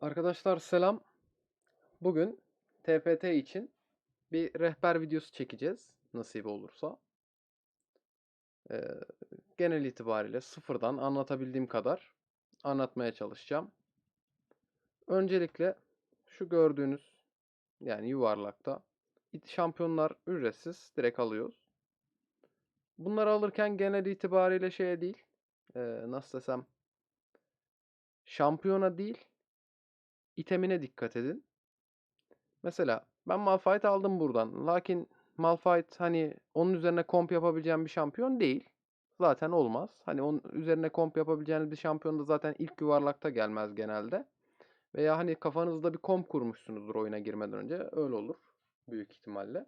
Arkadaşlar selam. Bugün TFT için bir rehber videosu çekeceğiz nasip olursa. Ee, genel itibariyle sıfırdan anlatabildiğim kadar anlatmaya çalışacağım. Öncelikle şu gördüğünüz yani yuvarlakta şampiyonlar ücretsiz direkt alıyoruz. Bunları alırken genel itibariyle şey değil, ee, nasıl desem şampiyona değil itemine dikkat edin. Mesela ben Malphite aldım buradan. Lakin Malphite hani onun üzerine komp yapabileceğim bir şampiyon değil. Zaten olmaz. Hani onun üzerine komp yapabileceğiniz bir şampiyon da zaten ilk yuvarlakta gelmez genelde. Veya hani kafanızda bir komp kurmuşsunuzdur oyuna girmeden önce. Öyle olur büyük ihtimalle.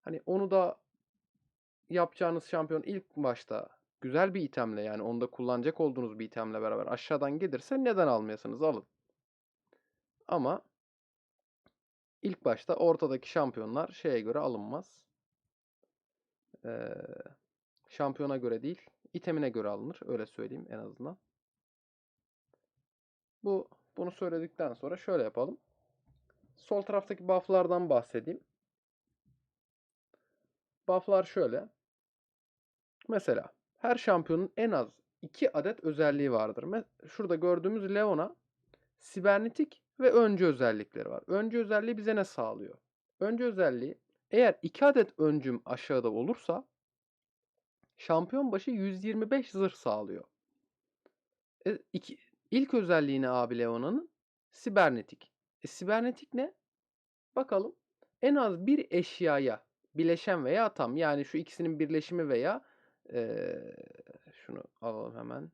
Hani onu da yapacağınız şampiyon ilk başta güzel bir itemle yani onda kullanacak olduğunuz bir itemle beraber aşağıdan gelirse neden almayasınız? Alın. Ama ilk başta ortadaki şampiyonlar şeye göre alınmaz. Ee, şampiyona göre değil, itemine göre alınır. Öyle söyleyeyim en azından. Bu bunu söyledikten sonra şöyle yapalım. Sol taraftaki buff'lardan bahsedeyim. Buff'lar şöyle. Mesela her şampiyonun en az 2 adet özelliği vardır. Şurada gördüğümüz Leona sibernetik ve öncü özellikleri var. Öncü özelliği bize ne sağlıyor? Öncü özelliği eğer 2 adet öncüm aşağıda olursa şampiyon başı 125 zırh sağlıyor. E, iki, ilk özelliğini abi Leona'nın sibernetik. E, sibernetik ne? Bakalım. En az bir eşyaya bileşen veya tam yani şu ikisinin birleşimi veya eee, şunu alalım hemen.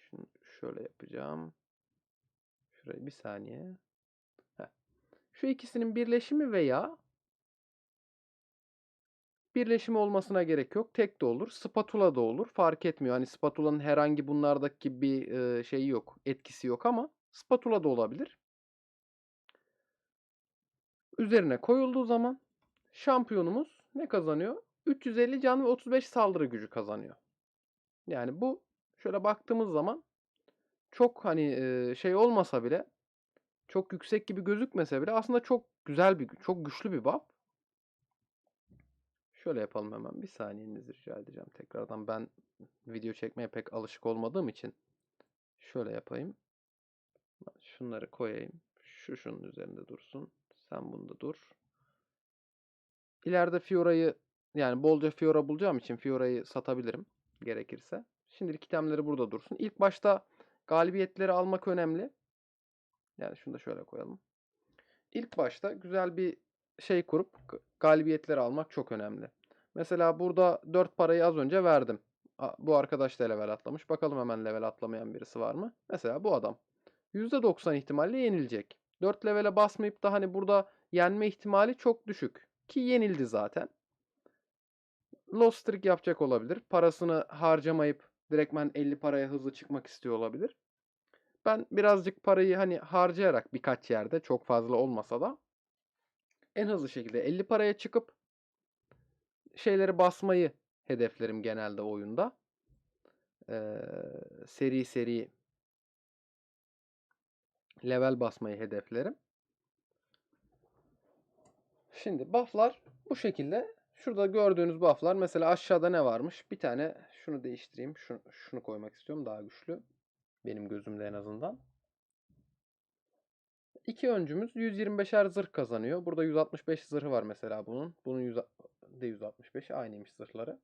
Şunu şöyle yapacağım. Şurayı bir saniye. Heh. Şu ikisinin birleşimi veya birleşimi olmasına gerek yok. Tek de olur. Spatula da olur. Fark etmiyor. Hani spatulanın herhangi bunlardaki bir şeyi yok. Etkisi yok ama spatula da olabilir. Üzerine koyulduğu zaman şampiyonumuz ne kazanıyor? 350 can ve 35 saldırı gücü kazanıyor. Yani bu şöyle baktığımız zaman çok hani şey olmasa bile çok yüksek gibi gözükmese bile aslında çok güzel bir çok güçlü bir buff. Şöyle yapalım hemen. Bir saniyenizi rica edeceğim tekrardan. Ben video çekmeye pek alışık olmadığım için şöyle yapayım. Şunları koyayım. Şu şunun üzerinde dursun. Sen bunda dur. İleride Fiora'yı yani bolca Fiora bulacağım için Fiora'yı satabilirim gerekirse. Şimdilik itemleri burada dursun. İlk başta galibiyetleri almak önemli. Yani şunu da şöyle koyalım. İlk başta güzel bir şey kurup galibiyetleri almak çok önemli. Mesela burada 4 parayı az önce verdim. Bu arkadaş da level atlamış. Bakalım hemen level atlamayan birisi var mı? Mesela bu adam. %90 ihtimalle yenilecek. 4 levele basmayıp da hani burada yenme ihtimali çok düşük. Ki yenildi zaten. Lost streak yapacak olabilir. Parasını harcamayıp direktmen 50 paraya hızlı çıkmak istiyor olabilir. Ben birazcık parayı hani harcayarak birkaç yerde çok fazla olmasa da en hızlı şekilde 50 paraya çıkıp şeyleri basmayı hedeflerim genelde oyunda. Ee, seri seri level basmayı hedeflerim. Şimdi bufflar bu şekilde. Şurada gördüğünüz bufflar mesela aşağıda ne varmış? Bir tane şunu değiştireyim. Şunu, şunu koymak istiyorum daha güçlü. Benim gözümde en azından. İki öncümüz 125'er zırh kazanıyor. Burada 165 zırhı var mesela bunun. Bunun 100, de 165 aynıymış zırhları.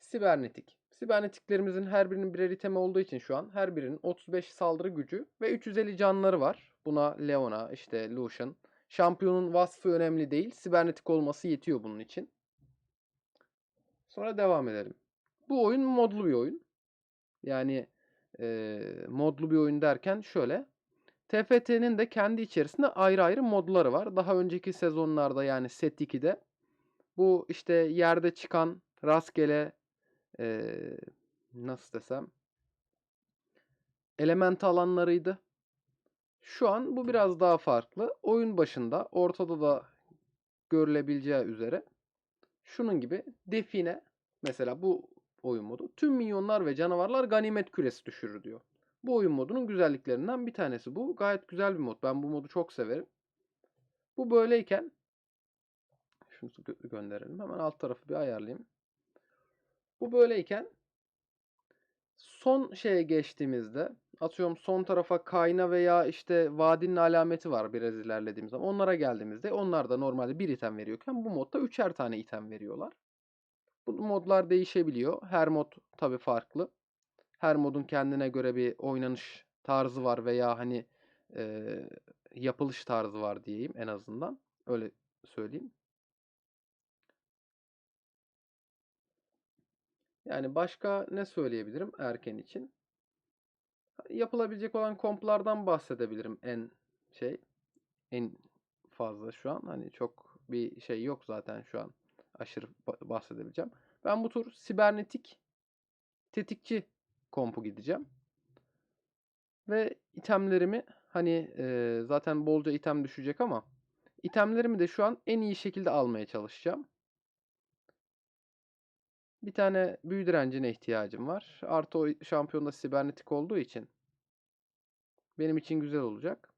Sibernetik. Sibernetiklerimizin her birinin birer itemi olduğu için şu an her birinin 35 saldırı gücü ve 350 canları var. Buna Leona, işte Lucian. Şampiyonun vasfı önemli değil. Sibernetik olması yetiyor bunun için. Sonra devam edelim. Bu oyun modlu bir oyun. Yani eee, modlu bir oyun derken şöyle. TFT'nin de kendi içerisinde ayrı ayrı modları var. Daha önceki sezonlarda yani set 2'de bu işte yerde çıkan rastgele eee, nasıl desem element alanlarıydı. Şu an bu biraz daha farklı. Oyun başında ortada da görülebileceği üzere şunun gibi define mesela bu oyun modu tüm minyonlar ve canavarlar ganimet küresi düşürür diyor. Bu oyun modunun güzelliklerinden bir tanesi bu. Gayet güzel bir mod. Ben bu modu çok severim. Bu böyleyken şunu gö- gönderelim. Hemen alt tarafı bir ayarlayayım. Bu böyleyken son şeye geçtiğimizde atıyorum son tarafa kayna veya işte vadinin alameti var biraz ilerlediğimiz zaman. Onlara geldiğimizde onlar da normalde bir item veriyorken bu modda üçer tane item veriyorlar. Bu modlar değişebiliyor. Her mod tabii farklı. Her modun kendine göre bir oynanış tarzı var veya hani e, yapılış tarzı var diyeyim en azından. Öyle söyleyeyim. Yani başka ne söyleyebilirim erken için? Yapılabilecek olan komplardan bahsedebilirim en şey en fazla şu an. Hani çok bir şey yok zaten şu an aşırı ba- bahsedebileceğim. Ben bu tur sibernetik tetikçi kompu gideceğim. Ve itemlerimi hani e, zaten bolca item düşecek ama itemlerimi de şu an en iyi şekilde almaya çalışacağım. Bir tane büyü direncine ihtiyacım var. Artı o şampiyonda sibernetik olduğu için benim için güzel olacak.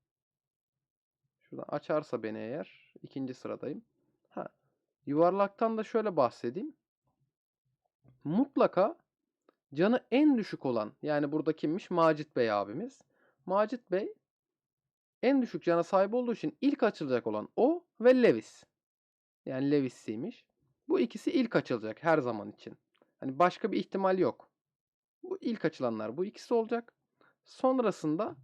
Şuradan açarsa beni eğer ikinci sıradayım. Yuvarlaktan da şöyle bahsedeyim. Mutlaka canı en düşük olan yani burada kimmiş? Macit Bey abimiz. Macit Bey en düşük cana sahip olduğu için ilk açılacak olan o ve Levis. Yani Levis'iymiş. Bu ikisi ilk açılacak her zaman için. Hani başka bir ihtimal yok. Bu ilk açılanlar bu ikisi olacak. Sonrasında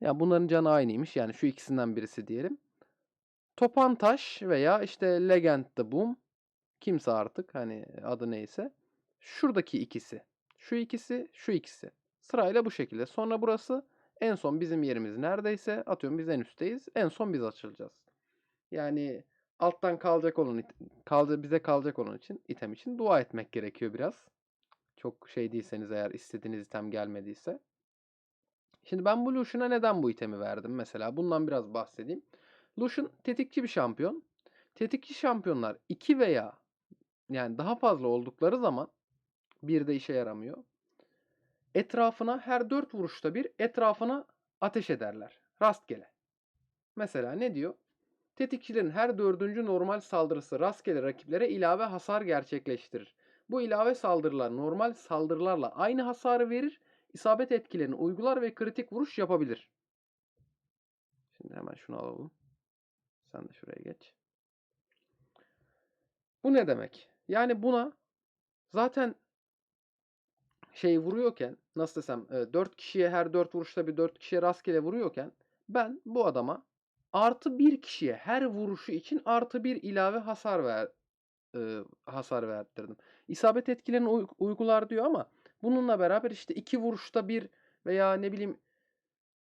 ya bunların canı aynıymış. Yani şu ikisinden birisi diyelim. Topan veya işte Legend the Boom kimse artık hani adı neyse. Şuradaki ikisi. Şu ikisi, şu ikisi. Sırayla bu şekilde. Sonra burası en son bizim yerimiz neredeyse atıyorum biz en üstteyiz. En son biz açılacağız. Yani alttan kalacak olan kaldı bize kalacak olan için item için dua etmek gerekiyor biraz. Çok şey değilseniz eğer istediğiniz item gelmediyse. Şimdi ben Lucian'a neden bu itemi verdim mesela? Bundan biraz bahsedeyim. Lucian tetikçi bir şampiyon. Tetikçi şampiyonlar 2 veya yani daha fazla oldukları zaman bir de işe yaramıyor. Etrafına her 4 vuruşta bir etrafına ateş ederler. Rastgele. Mesela ne diyor? Tetikçilerin her dördüncü normal saldırısı rastgele rakiplere ilave hasar gerçekleştirir. Bu ilave saldırılar normal saldırılarla aynı hasarı verir, isabet etkilerini uygular ve kritik vuruş yapabilir. Şimdi hemen şunu alalım. Sen de şuraya geç. Bu ne demek? Yani buna zaten şey vuruyorken nasıl desem 4 kişiye her 4 vuruşta bir 4 kişiye rastgele vuruyorken ben bu adama artı bir kişiye her vuruşu için artı bir ilave hasar ver e, hasar verdirdim. İsabet etkilerini uy- uygular diyor ama bununla beraber işte iki vuruşta bir veya ne bileyim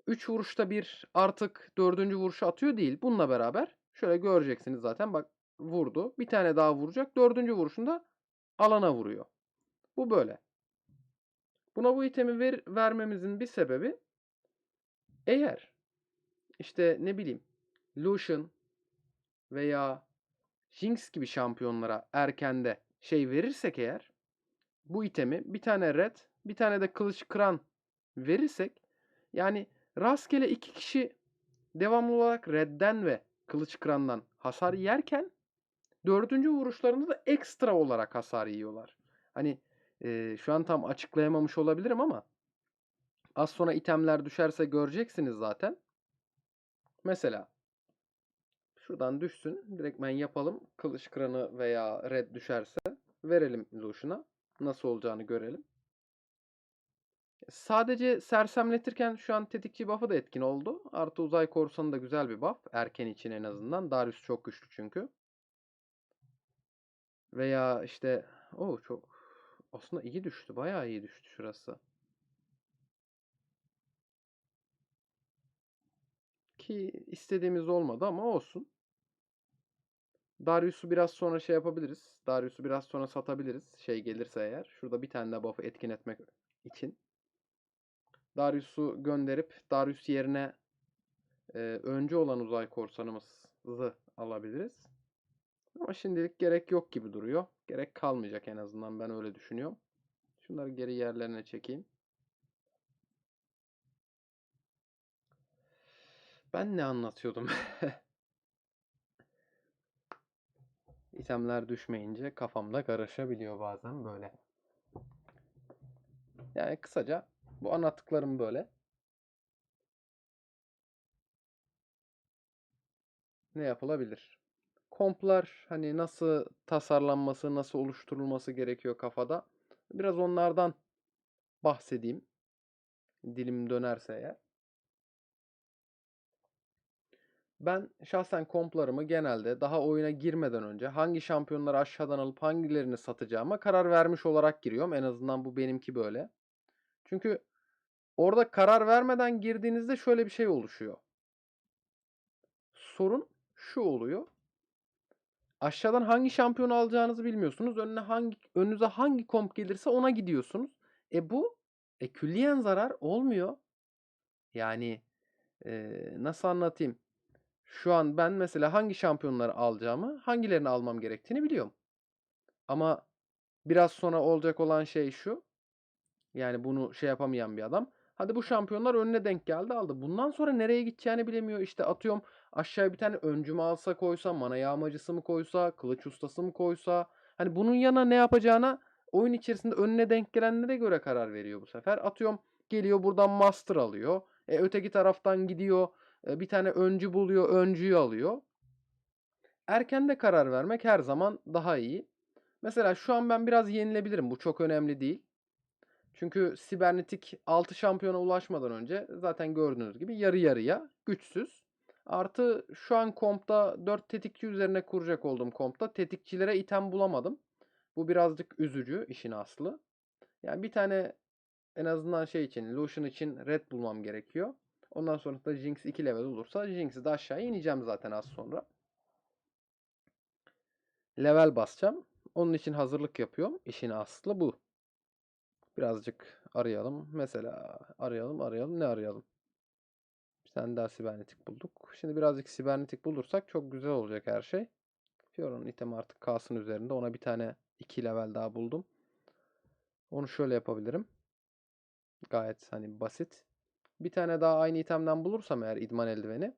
üç vuruşta bir artık dördüncü vuruşu atıyor değil. Bununla beraber şöyle göreceksiniz zaten bak vurdu. Bir tane daha vuracak. Dördüncü vuruşunda alana vuruyor. Bu böyle. Buna bu itemi ver, vermemizin bir sebebi eğer işte ne bileyim Lucian veya Jinx gibi şampiyonlara erkende şey verirsek eğer bu itemi bir tane red bir tane de kılıç kıran verirsek yani rastgele iki kişi devamlı olarak redden ve kılıç kırandan hasar yerken dördüncü vuruşlarında da ekstra olarak hasar yiyorlar. Hani e, şu an tam açıklayamamış olabilirim ama az sonra itemler düşerse göreceksiniz zaten. Mesela şuradan düşsün. Direktmen yapalım. Kılıç kıranı veya red düşerse verelim Lucian'a. Nasıl olacağını görelim. Sadece sersemletirken şu an tetikçi buff'ı da etkin oldu. Artı uzay korsanı da güzel bir buff. Erken için en azından. Darius çok güçlü çünkü. Veya işte o çok aslında iyi düştü. Bayağı iyi düştü şurası. Ki istediğimiz olmadı ama olsun. Darius'u biraz sonra şey yapabiliriz. Darius'u biraz sonra satabiliriz. Şey gelirse eğer. Şurada bir tane daha buff'ı etkin etmek için. Darius'u gönderip Darius yerine e, önce olan uzay korsanımızı alabiliriz. Ama şimdilik gerek yok gibi duruyor. Gerek kalmayacak en azından ben öyle düşünüyorum. Şunları geri yerlerine çekeyim. Ben ne anlatıyordum? İtemler düşmeyince kafamda karışabiliyor bazen böyle. Yani kısaca bu anlattıklarım böyle. Ne yapılabilir? Komplar hani nasıl tasarlanması, nasıl oluşturulması gerekiyor kafada. Biraz onlardan bahsedeyim. Dilim dönerse eğer. Ben şahsen komplarımı genelde daha oyuna girmeden önce hangi şampiyonları aşağıdan alıp hangilerini satacağıma karar vermiş olarak giriyorum. En azından bu benimki böyle. Çünkü orada karar vermeden girdiğinizde şöyle bir şey oluşuyor. Sorun şu oluyor. Aşağıdan hangi şampiyonu alacağınızı bilmiyorsunuz. Önüne hangi önünüze hangi komp gelirse ona gidiyorsunuz. E bu e, külliyen zarar olmuyor. Yani e, nasıl anlatayım? Şu an ben mesela hangi şampiyonları alacağımı, hangilerini almam gerektiğini biliyorum. Ama biraz sonra olacak olan şey şu. Yani bunu şey yapamayan bir adam. Hadi bu şampiyonlar önüne denk geldi aldı. Bundan sonra nereye gideceğini bilemiyor. İşte atıyorum aşağıya bir tane öncü mü alsa koysa, mana yağmacısı mı koysa, kılıç ustası mı koysa. Hani bunun yanına ne yapacağına oyun içerisinde önüne denk gelenlere göre karar veriyor bu sefer. Atıyorum geliyor buradan master alıyor. E, öteki taraftan gidiyor e, bir tane öncü buluyor, öncüyü alıyor. Erken de karar vermek her zaman daha iyi. Mesela şu an ben biraz yenilebilirim. Bu çok önemli değil. Çünkü sibernetik 6 şampiyona ulaşmadan önce zaten gördüğünüz gibi yarı yarıya güçsüz. Artı şu an kompta 4 tetikçi üzerine kuracak olduğum kompta tetikçilere item bulamadım. Bu birazcık üzücü işin aslı. Yani bir tane en azından şey için, Lucian için red bulmam gerekiyor. Ondan sonra da Jinx 2 level olursa Jinx'i de aşağıya ineceğim zaten az sonra. Level basacağım. Onun için hazırlık yapıyorum. İşin aslı bu. Birazcık arayalım. Mesela arayalım arayalım. Ne arayalım? Bir tane daha sibernetik bulduk. Şimdi birazcık sibernetik bulursak çok güzel olacak her şey. Fiora'nın itemi artık kalsın üzerinde. Ona bir tane 2 level daha buldum. Onu şöyle yapabilirim. Gayet hani basit. Bir tane daha aynı itemden bulursam eğer idman eldiveni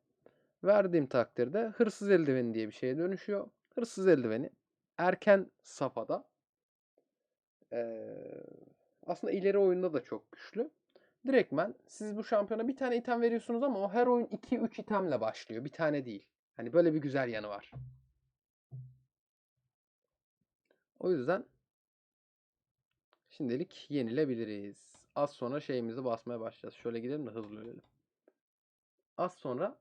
verdiğim takdirde hırsız eldiveni diye bir şeye dönüşüyor. Hırsız eldiveni erken safhada ee, aslında ileri oyunda da çok güçlü. Direktmen siz bu şampiyona bir tane item veriyorsunuz ama o her oyun 2-3 itemle başlıyor. Bir tane değil. Hani böyle bir güzel yanı var. O yüzden şimdilik yenilebiliriz. Az sonra şeyimizi basmaya başlayacağız. Şöyle gidelim de hızlı ölelim. Az sonra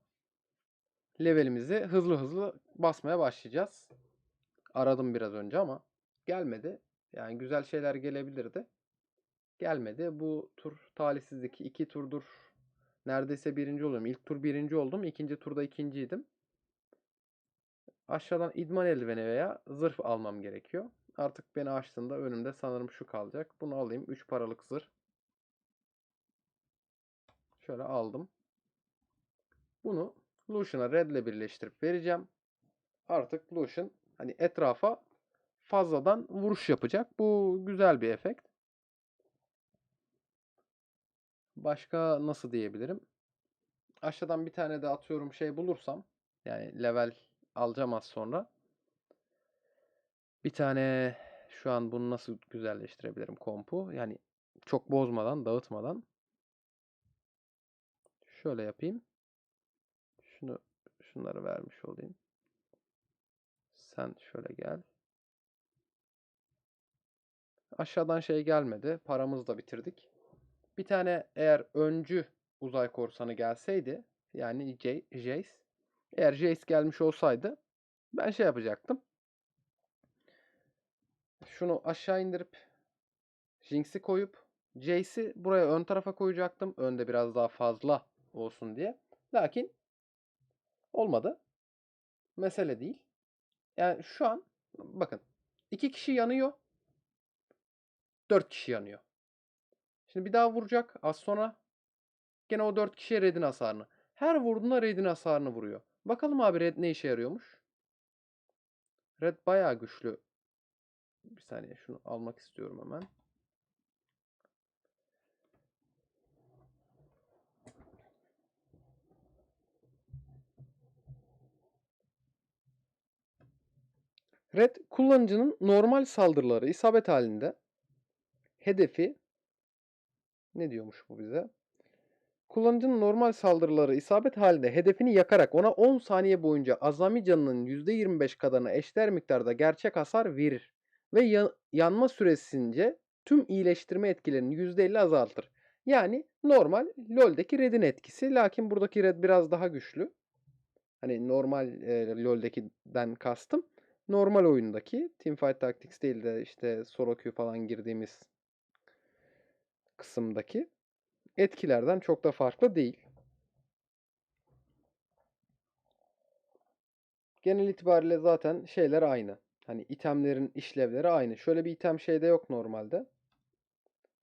levelimizi hızlı hızlı basmaya başlayacağız. Aradım biraz önce ama gelmedi. Yani güzel şeyler gelebilirdi. Gelmedi. Bu tur talihsizlik. iki turdur neredeyse birinci oluyorum. İlk tur birinci oldum. ikinci turda ikinciydim. Aşağıdan idman eldiveni veya zırh almam gerekiyor. Artık beni açtığında önümde sanırım şu kalacak. Bunu alayım. 3 paralık zırh. Şöyle aldım. Bunu Lucian'a Red ile birleştirip vereceğim. Artık Lucian hani etrafa fazladan vuruş yapacak. Bu güzel bir efekt. Başka nasıl diyebilirim? Aşağıdan bir tane de atıyorum şey bulursam yani level alacağım az sonra. Bir tane şu an bunu nasıl güzelleştirebilirim kompu? Yani çok bozmadan, dağıtmadan. Şöyle yapayım. Şunu şunları vermiş olayım. Sen şöyle gel. Aşağıdan şey gelmedi. Paramızı da bitirdik. Bir tane eğer öncü uzay korsanı gelseydi yani Jace eğer Jace gelmiş olsaydı ben şey yapacaktım. Şunu aşağı indirip Jinx'i koyup Jace'i buraya ön tarafa koyacaktım. Önde biraz daha fazla olsun diye. Lakin olmadı. Mesele değil. Yani şu an bakın iki kişi yanıyor. Dört kişi yanıyor. Şimdi bir daha vuracak az sonra. Gene o 4 kişiye redin hasarını. Her vurduğunda redin hasarını vuruyor. Bakalım abi red ne işe yarıyormuş. Red bayağı güçlü. Bir saniye şunu almak istiyorum hemen. Red kullanıcının normal saldırıları isabet halinde hedefi ne diyormuş bu bize? Kullanıcının normal saldırıları isabet halinde hedefini yakarak ona 10 saniye boyunca azami canının %25 kadarına eşdeğer miktarda gerçek hasar verir ve ya- yanma süresince tüm iyileştirme etkilerini %50 azaltır. Yani normal LoL'deki Red'in etkisi. Lakin buradaki Red biraz daha güçlü. Hani normal e, LoL'dekinden kastım. Normal oyundaki Teamfight Tactics değil de işte solo queue falan girdiğimiz kısımdaki etkilerden çok da farklı değil. Genel itibariyle zaten şeyler aynı. Hani itemlerin işlevleri aynı. Şöyle bir item şeyde yok normalde.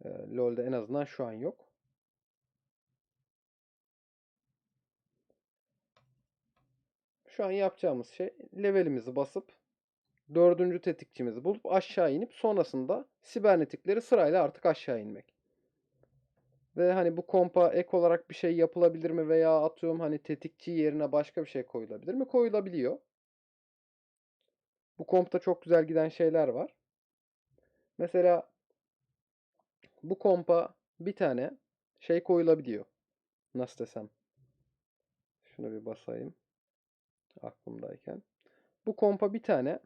Ee, LoL'de en azından şu an yok. Şu an yapacağımız şey levelimizi basıp dördüncü tetikçimizi bulup aşağı inip sonrasında sibernetikleri sırayla artık aşağı inmek. Ve hani bu kompa ek olarak bir şey yapılabilir mi veya atıyorum hani tetikçi yerine başka bir şey koyulabilir mi? Koyulabiliyor. Bu kompta çok güzel giden şeyler var. Mesela bu kompa bir tane şey koyulabiliyor. Nasıl desem? Şunu bir basayım. Aklımdayken. Bu kompa bir tane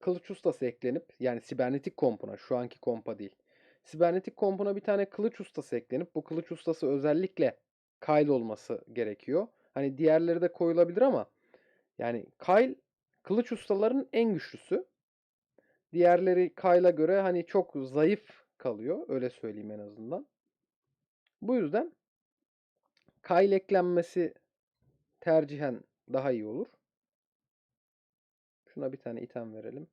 kılıç ustası eklenip yani sibernetik kompuna şu anki kompa değil. Sibernetik kompuna bir tane kılıç ustası eklenip bu kılıç ustası özellikle Kyle olması gerekiyor. Hani diğerleri de koyulabilir ama yani Kyle kılıç ustaların en güçlüsü. Diğerleri Kyle'a göre hani çok zayıf kalıyor. Öyle söyleyeyim en azından. Bu yüzden Kyle eklenmesi tercihen daha iyi olur. Şuna bir tane item verelim.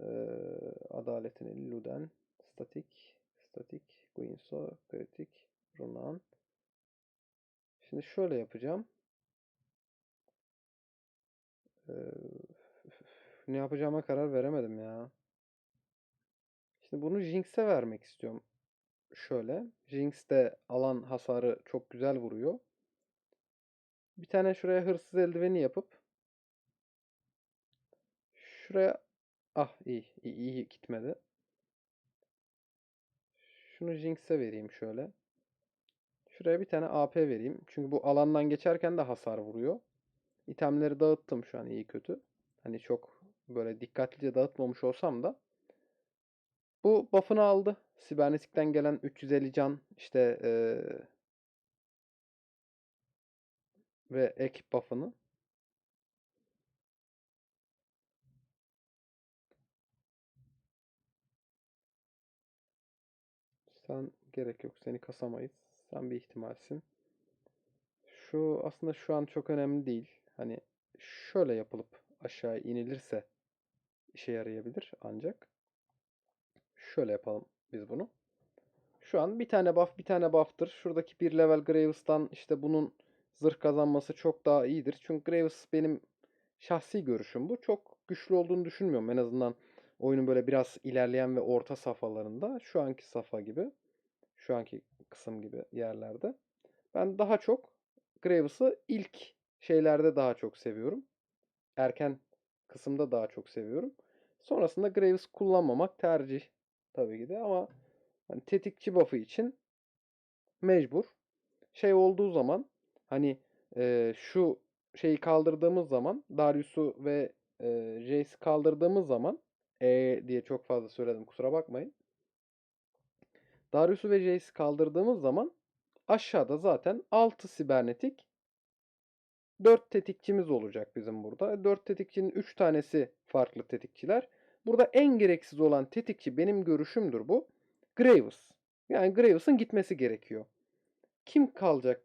Ee, adaletin Luden. Statik. Statik. Guinso. Kritik. Runan. Şimdi şöyle yapacağım. Ee, ne yapacağıma karar veremedim ya. Şimdi bunu Jinx'e vermek istiyorum. Şöyle. Jinx de alan hasarı çok güzel vuruyor. Bir tane şuraya hırsız eldiveni yapıp şuraya ah iyi iyi, iyi gitmedi. Şunu Jinx'e vereyim şöyle. Şuraya bir tane AP vereyim. Çünkü bu alandan geçerken de hasar vuruyor. İtemleri dağıttım şu an iyi kötü. Hani çok böyle dikkatlice dağıtmamış olsam da bu buff'ını aldı. Sibernetik'ten gelen 350 can işte ee, ve ek buff'ını. Sen gerek yok. Seni kasamayız. Sen bir ihtimalsin. Şu aslında şu an çok önemli değil. Hani şöyle yapılıp aşağı inilirse işe yarayabilir ancak. Şöyle yapalım biz bunu. Şu an bir tane buff bir tane buff'tır. Şuradaki bir level Graves'tan işte bunun zırh kazanması çok daha iyidir. Çünkü Graves benim şahsi görüşüm bu. Çok güçlü olduğunu düşünmüyorum. En azından oyunun böyle biraz ilerleyen ve orta safhalarında. Şu anki safa gibi. Şu anki kısım gibi yerlerde. Ben daha çok Graves'ı ilk şeylerde daha çok seviyorum. Erken kısımda daha çok seviyorum. Sonrasında Graves kullanmamak tercih tabii ki de ama hani tetikçi buff'ı için mecbur. Şey olduğu zaman hani e, şu şeyi kaldırdığımız zaman Darius'u ve e, Jace'i kaldırdığımız zaman e diye çok fazla söyledim kusura bakmayın. Darius'u ve Jace'i kaldırdığımız zaman aşağıda zaten 6 sibernetik 4 tetikçimiz olacak bizim burada. 4 tetikçinin 3 tanesi farklı tetikçiler. Burada en gereksiz olan tetikçi benim görüşümdür bu. Graves. Yani Graves'ın gitmesi gerekiyor. Kim kalacak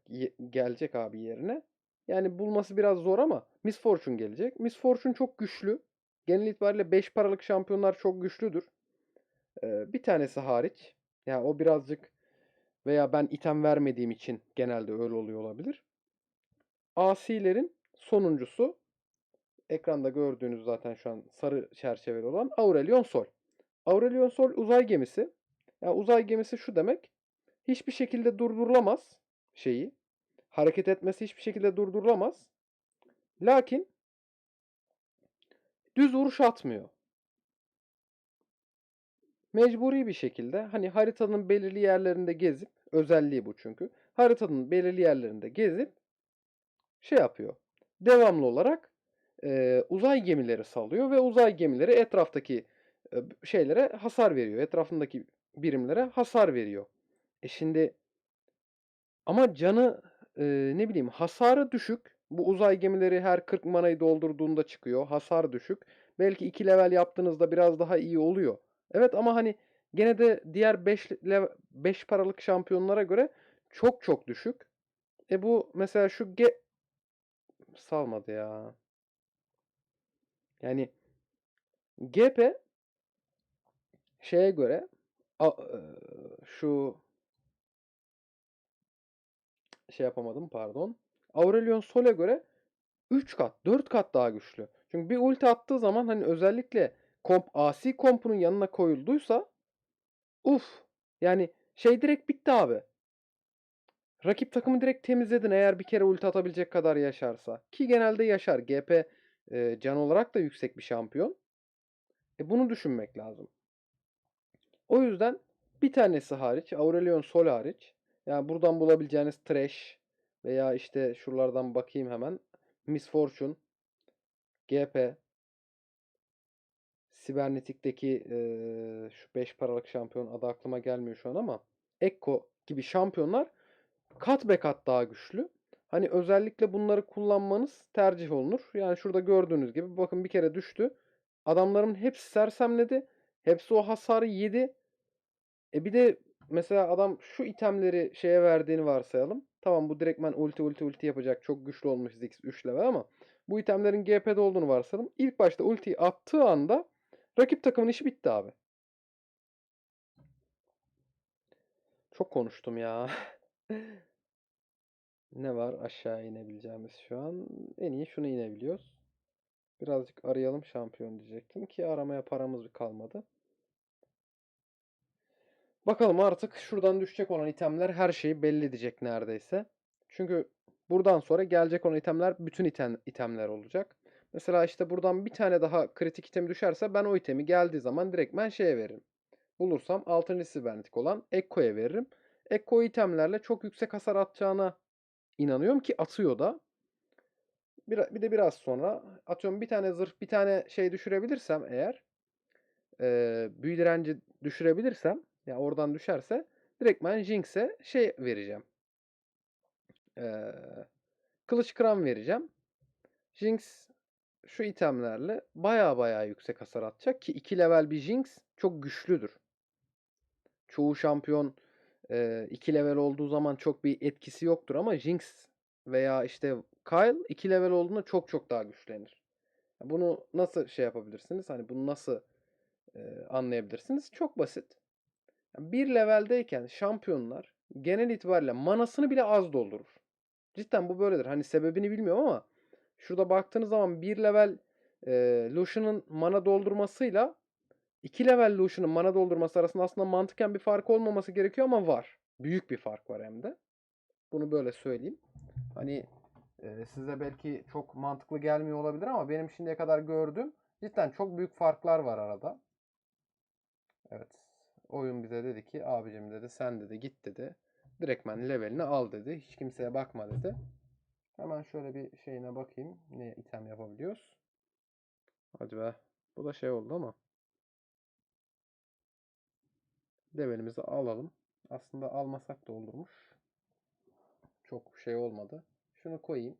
gelecek abi yerine? Yani bulması biraz zor ama Miss Fortune gelecek. Miss Fortune çok güçlü. Genel itibariyle 5 paralık şampiyonlar çok güçlüdür. Bir tanesi hariç. Yani o birazcık veya ben item vermediğim için genelde öyle oluyor olabilir. Asilerin sonuncusu ekranda gördüğünüz zaten şu an sarı çerçeveli olan Aurelion Sol. Aurelion Sol uzay gemisi. Yani uzay gemisi şu demek. Hiçbir şekilde durdurulamaz şeyi. Hareket etmesi hiçbir şekilde durdurulamaz. Lakin düz vuruş atmıyor. Mecburi bir şekilde hani haritanın belirli yerlerinde gezip özelliği bu çünkü. Haritanın belirli yerlerinde gezip şey yapıyor. Devamlı olarak e, uzay gemileri salıyor ve uzay gemileri etraftaki e, şeylere hasar veriyor. Etrafındaki birimlere hasar veriyor. E şimdi ama canı e, ne bileyim hasarı düşük. Bu uzay gemileri her 40 manayı doldurduğunda çıkıyor. Hasar düşük. Belki 2 level yaptığınızda biraz daha iyi oluyor. Evet ama hani gene de diğer 5 5 paralık şampiyonlara göre çok çok düşük. E bu mesela şu ge salmadı ya. Yani GP şeye göre a, e, şu şey yapamadım pardon. Aurelion Sol'e göre 3 kat, 4 kat daha güçlü. Çünkü bir ulti attığı zaman hani özellikle komp AC kompunun yanına koyulduysa uf yani şey direkt bitti abi. Rakip takımı direkt temizledin eğer bir kere ulti atabilecek kadar yaşarsa. Ki genelde yaşar. GP e, can olarak da yüksek bir şampiyon. E bunu düşünmek lazım. O yüzden bir tanesi hariç, Aurelion Sol hariç, yani buradan bulabileceğiniz Trash veya işte şuralardan bakayım hemen. Miss Fortune, GP, Sibernetik'teki e, şu 5 paralık şampiyon adı aklıma gelmiyor şu an ama Ekko gibi şampiyonlar kat be kat daha güçlü. Hani özellikle bunları kullanmanız tercih olunur. Yani şurada gördüğünüz gibi bakın bir kere düştü. Adamların hepsi sersemledi. Hepsi o hasarı yedi. E bir de mesela adam şu itemleri şeye verdiğini varsayalım. Tamam bu direktmen ulti ulti ulti yapacak. Çok güçlü olmuş Ziggs 3 level ama bu itemlerin GP'de olduğunu varsayalım. İlk başta ultiyi attığı anda rakip takımın işi bitti abi. Çok konuştum ya. ne var aşağı inebileceğimiz şu an? En iyi şunu inebiliyoruz. Birazcık arayalım şampiyon diyecektim ki aramaya paramız kalmadı. Bakalım artık şuradan düşecek olan itemler her şeyi belli edecek neredeyse. Çünkü buradan sonra gelecek olan itemler bütün item, itemler olacak. Mesela işte buradan bir tane daha kritik itemi düşerse ben o itemi geldiği zaman direkt ben şeye veririm. Bulursam altın sibernetik olan Ekko'ya veririm. Ekko itemlerle çok yüksek hasar atacağına inanıyorum ki atıyor da. Bir, bir de biraz sonra atıyorum bir tane zırh bir tane şey düşürebilirsem eğer e, büyü direnci düşürebilirsem ya oradan düşerse direkt ben Jinx'e şey vereceğim. Ee, kılıç kıran vereceğim. Jinx şu itemlerle baya baya yüksek hasar atacak ki 2 level bir Jinx çok güçlüdür. Çoğu şampiyon 2 e, level olduğu zaman çok bir etkisi yoktur ama Jinx veya işte Kyle 2 level olduğunda çok çok daha güçlenir. Bunu nasıl şey yapabilirsiniz? Hani bunu nasıl e, anlayabilirsiniz? Çok basit. Bir leveldeyken şampiyonlar genel itibariyle manasını bile az doldurur. Cidden bu böyledir. Hani sebebini bilmiyorum ama şurada baktığınız zaman bir level e, Lucian'ın mana doldurmasıyla 2 level Lucian'ın mana doldurması arasında aslında mantıken bir fark olmaması gerekiyor ama var. Büyük bir fark var hem de. Bunu böyle söyleyeyim. Hani e, size belki çok mantıklı gelmiyor olabilir ama benim şimdiye kadar gördüğüm cidden çok büyük farklar var arada. Evet. Oyun bize dedi ki abicim dedi sen dedi git dedi. Direktmen levelini al dedi. Hiç kimseye bakma dedi. Hemen şöyle bir şeyine bakayım. Ne item yapabiliyoruz. Hadi be. Bu da şey oldu ama. Levelimizi alalım. Aslında almasak da olurmuş. Çok şey olmadı. Şunu koyayım.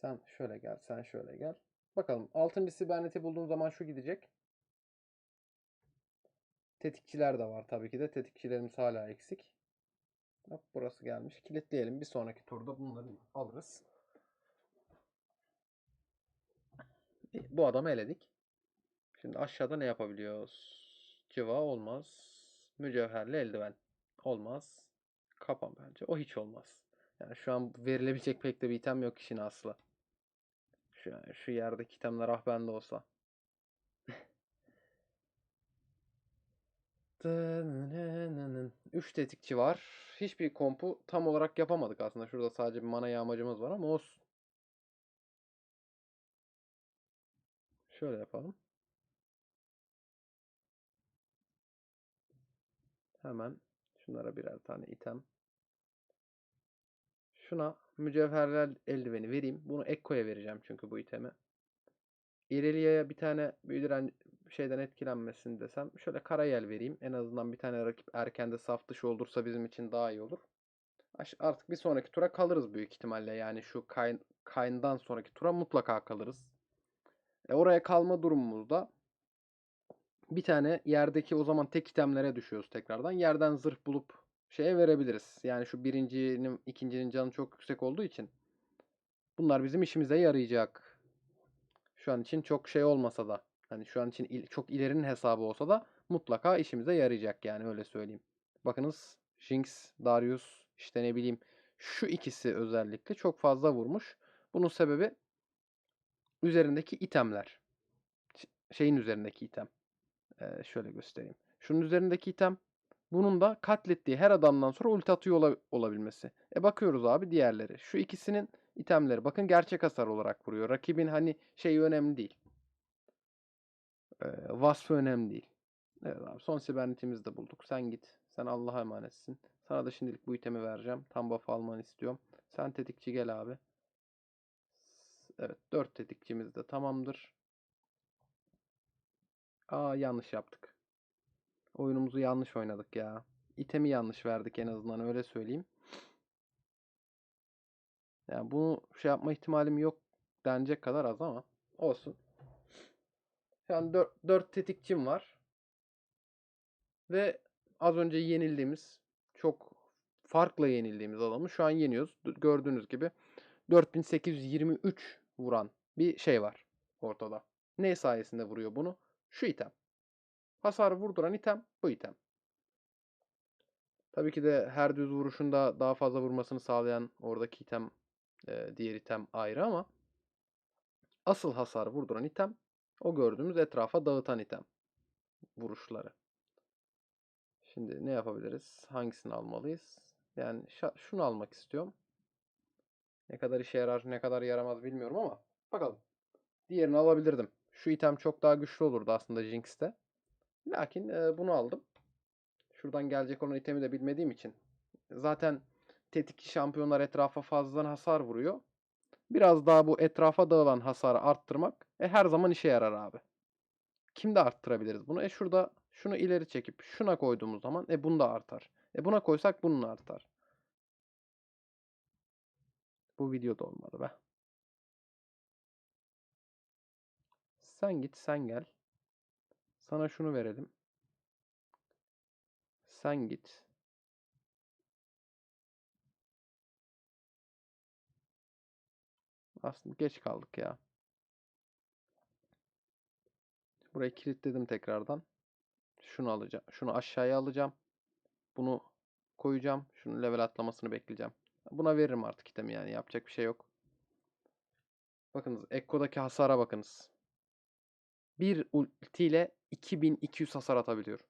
Sen şöyle gel. Sen şöyle gel. Bakalım. Altın bir siberneti bulduğum zaman şu gidecek. Tetikçiler de var tabii ki de. Tetikçilerimiz hala eksik. Hop burası gelmiş. Kilitleyelim. Bir sonraki turda bunları alırız. Bu adamı eledik. Şimdi aşağıda ne yapabiliyoruz? Civa olmaz. Mücevherli eldiven. Olmaz. Kapan bence. O hiç olmaz. Yani şu an verilebilecek pek de bir item yok işin aslı. Şu, şu yerdeki itemler ah bende olsa. 3 tetikçi var. Hiçbir kompu tam olarak yapamadık aslında. Şurada sadece bir mana yağmacımız var ama olsun. Şöyle yapalım. Hemen şunlara birer tane item. Şuna mücevherler eldiveni vereyim. Bunu Ekko'ya vereceğim çünkü bu itemi. İrelia'ya bir tane büyü diren şeyden etkilenmesin desem. Şöyle Karayel vereyim. En azından bir tane rakip erkende saf dışı olursa bizim için daha iyi olur. Artık bir sonraki tura kalırız büyük ihtimalle. Yani şu Kayn, Kayn'dan sonraki tura mutlaka kalırız. E oraya kalma durumumuzda bir tane yerdeki o zaman tek itemlere düşüyoruz tekrardan. Yerden zırh bulup şeye verebiliriz. Yani şu birincinin, ikincinin canı çok yüksek olduğu için bunlar bizim işimize yarayacak. Şu an için çok şey olmasa da hani şu an için il- çok ilerinin hesabı olsa da mutlaka işimize yarayacak yani öyle söyleyeyim. Bakınız Jinx, Darius işte ne bileyim şu ikisi özellikle çok fazla vurmuş. Bunun sebebi üzerindeki itemler. Şeyin üzerindeki item. Ee, şöyle göstereyim. Şunun üzerindeki item. Bunun da katlettiği her adamdan sonra ulti atıyor ola- olabilmesi. E bakıyoruz abi diğerleri. Şu ikisinin itemleri. Bakın gerçek hasar olarak vuruyor. Rakibin hani şeyi önemli değil. Ee, vasfı önemli değil. Evet abi son sibernetimizi de bulduk. Sen git. Sen Allah'a emanetsin. Sana da şimdilik bu itemi vereceğim. Tam buff almanı istiyorum. Sen tetikçi gel abi. Evet 4 tetikçimiz de tamamdır. Aa yanlış yaptık. Oyunumuzu yanlış oynadık ya. İtemi yanlış verdik en azından öyle söyleyeyim. Yani bunu şey yapma ihtimalim yok denecek kadar az ama olsun. An 4, 4 tetikçim var. Ve az önce yenildiğimiz çok farkla yenildiğimiz adamı şu an yeniyoruz. Gördüğünüz gibi 4823 vuran bir şey var ortada. Ne sayesinde vuruyor bunu? Şu item. Hasar vurduran item bu item. Tabii ki de her düz vuruşunda daha fazla vurmasını sağlayan oradaki item, e, diğer item ayrı ama asıl hasar vurduran item o gördüğümüz etrafa dağıtan item vuruşları. Şimdi ne yapabiliriz? Hangisini almalıyız? Yani şunu almak istiyorum. Ne kadar işe yarar, ne kadar yaramaz bilmiyorum ama bakalım. Diğerini alabilirdim. Şu item çok daha güçlü olurdu aslında Jinx'te. Lakin e, bunu aldım. Şuradan gelecek olan itemi de bilmediğim için. Zaten tetikçi şampiyonlar etrafa fazladan hasar vuruyor. Biraz daha bu etrafa dağılan hasarı arttırmak e, her zaman işe yarar abi. Kimde arttırabiliriz bunu? E şurada şunu ileri çekip şuna koyduğumuz zaman e bunda artar. E buna koysak bunun artar. Bu videoda olmadı be. Sen git sen gel. Sana şunu verelim. Sen git. Aslında geç kaldık ya. Burayı kilitledim tekrardan. Şunu alacağım. Şunu aşağıya alacağım. Bunu koyacağım. Şunun level atlamasını bekleyeceğim. Buna veririm artık itemi yani. Yapacak bir şey yok. Bakınız Ekko'daki hasara bakınız. Bir ulti ile 2200 hasar atabiliyor.